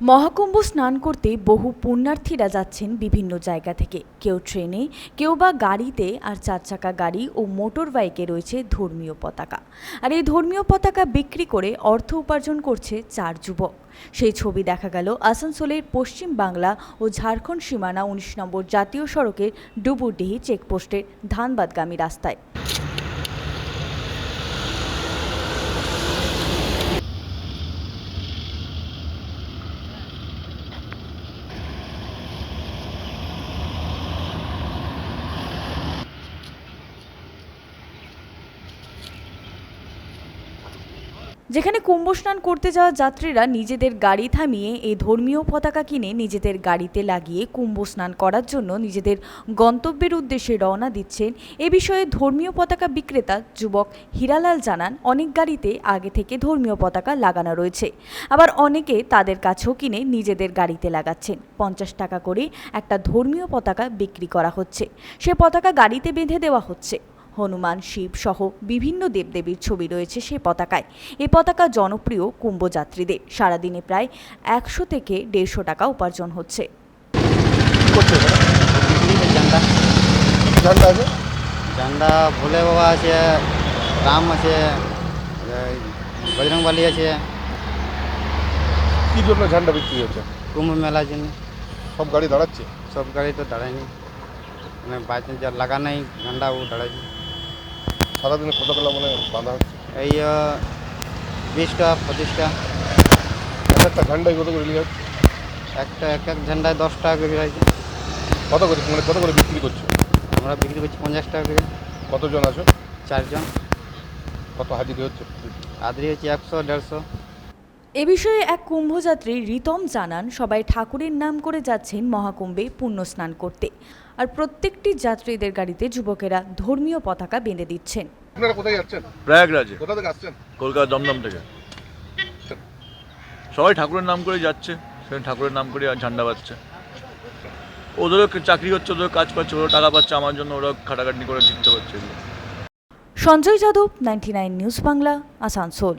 মহাকুম্ভ স্নান করতে বহু পুণ্যার্থীরা যাচ্ছেন বিভিন্ন জায়গা থেকে। কেউ ট্রেনে, কেউ বা গাড়িতে, আর চার চাকা গাড়ি ও মোটর বাইকে রয়েছে ধর্মীয় পতাকা। আর এই ধর্মীয় পতাকা বিক্রি করে অর্থ উপার্জন করছে চার যুবক। সেই ছবি দেখা গেল আসানসোলের পশ্চিম বাংলা ও ঝাড়খণ্ড সীমানা উনিশ নম্বর জাতীয় সড়কের ডুবুরডিহি চেকপোস্টের ধানবাদগামী রাস্তায়। যেখানে কুম্ভ স্নান করতে যাওয়া যাত্রীরা নিজেদের গাড়ি থামিয়ে এই ধর্মীয় পতাকা কিনে নিজেদের গাড়িতে লাগিয়ে কুম্ভ স্নান করার জন্য নিজেদের গন্তব্যের উদ্দেশ্যে রওনা দিচ্ছেন। এ বিষয়ে ধর্মীয় পতাকা বিক্রেতা যুবক হীরালাল জানান, অনেক গাড়িতে আগে থেকে ধর্মীয় পতাকা লাগানো রয়েছে। আবার অনেকে তাদের কাছেও কিনে নিজেদের গাড়িতে লাগাচ্ছেন। পঞ্চাশ টাকা করে একটা ধর্মীয় পতাকা বিক্রি করা হচ্ছে। সে পতাকা গাড়িতে বেঁধে দেওয়া হচ্ছে। হনুমান শিব সহ বিভিন্ন দেবদেবীর ছবি রয়েছে সেই পতাকায়। এ পতাকা জনপ্রিয় কুম্ভযাত্রীদের। সারাদিনে প্রায় একশো থেকে দেড়শো টাকা উপার্জন হচ্ছে। ঝান্ডা ঝান্ডা আছে? ঝান্ডা ভোলে বাবা আছে রাম আছে বজরংবালি আছে। কি জন্য ঝান্ডা বিক্রি হচ্ছে? কুম্ভ মেলার জন্য। সব গাড়ি দাঁড়াচ্ছে? সব গাড়ি তো দাঁড়ায়নি। মানে বাইচান্স যার লাগা নাই ঝান্ডা ও দাঁড়ায়নি। সারাদিনে কতগুলো মানে বাঁধা হচ্ছে? এই বিশটা পঁচিশটা। এক একটা ঝান্ডায় কত করে নিয়ে যাচ্ছে একটা এক এক ঝান্ডায় দশ টাকা করে আছে কত করে মানে কত করে বিক্রি করছ? আমরা বিক্রি করছি পঞ্চাশ টাকা করে। কতজন আছো? চারজন। কত হাজিরি হচ্ছে? হাজির হচ্ছে একশো দেড়শো। এ বিষয়ে এক কুম্ভযাত্রী রিতম জানান সবাই ঠাকুরের নাম করে যাচ্ছেন মহাকুম্ভে পুণ্য স্নান করতে। আর প্রত্যেকটি যাত্রীদের গাড়িতে যুবকেরা ধর্মীয় পতাকা বেঁধে দিচ্ছেন। আপনারা কোথায় যাচ্ছেন? প্রয়াগরাজে। কোথা থেকে আসছেন? কলকাতা দমদম থেকে। সবাই ঠাকুরের নাম করে যাচ্ছে সেখানে ঠাকুরের নাম করে ঝান্ডা বাজছে। ওদেরও চাকরি হচ্ছে ওদের কাজ পাচ্ছে ওরা টাকা পাচ্ছে আমার জন্য ওরা খাটাখাটনি করে জিততে পারছে। Sanjay Yadav ninety news Bangla Asansol.